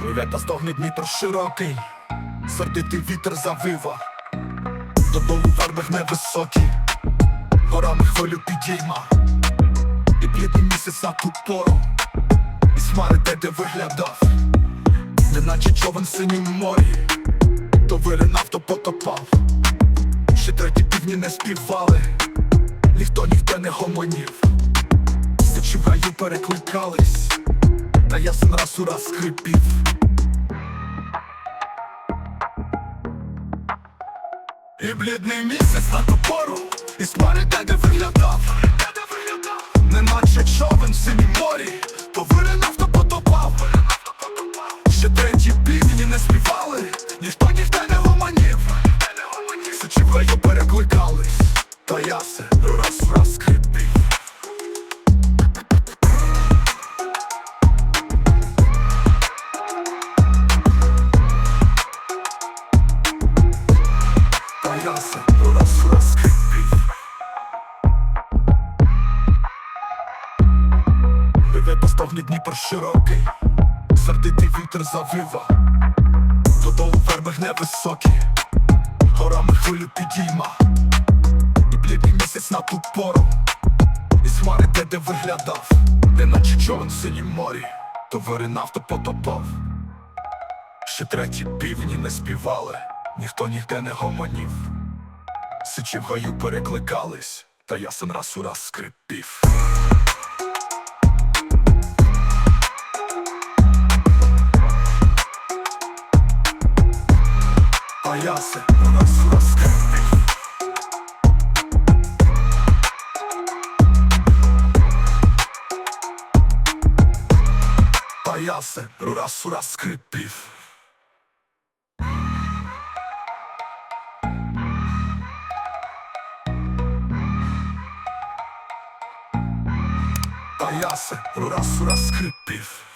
Пливе та стогне Дніпро широкий, сердитий вітер завива, додолу верби невисокі, горами хвилю підійма, і блідний місяць на ту пору, і смари де де виглядав, неначе човен в синім морі, то виринав, то потопав, ще треті півні не співали, ніхто ніхто не гомонів, Сичі в гаю перекликались, та ясен раз у раз скрипів. І блідний місяць на топору, і смари де де виглядав, Раз у раз скрипів. Пиве Дніпр широкий, сердитий вітер завива, додолу верби невисокі, горами хвилю підійма, і блідний місяць на ту пору, і смари де де виглядав, де наче човен синім морі, то виринав, то потопав. Ще треті півні не співали, ніхто ніде не гомонів. Сичі в гаю перекликались, та ясен раз у раз скрипів. А ясен раз у раз скрипів. Та ясен раз у раз скрипів. Та ясен раз у раз скрипів.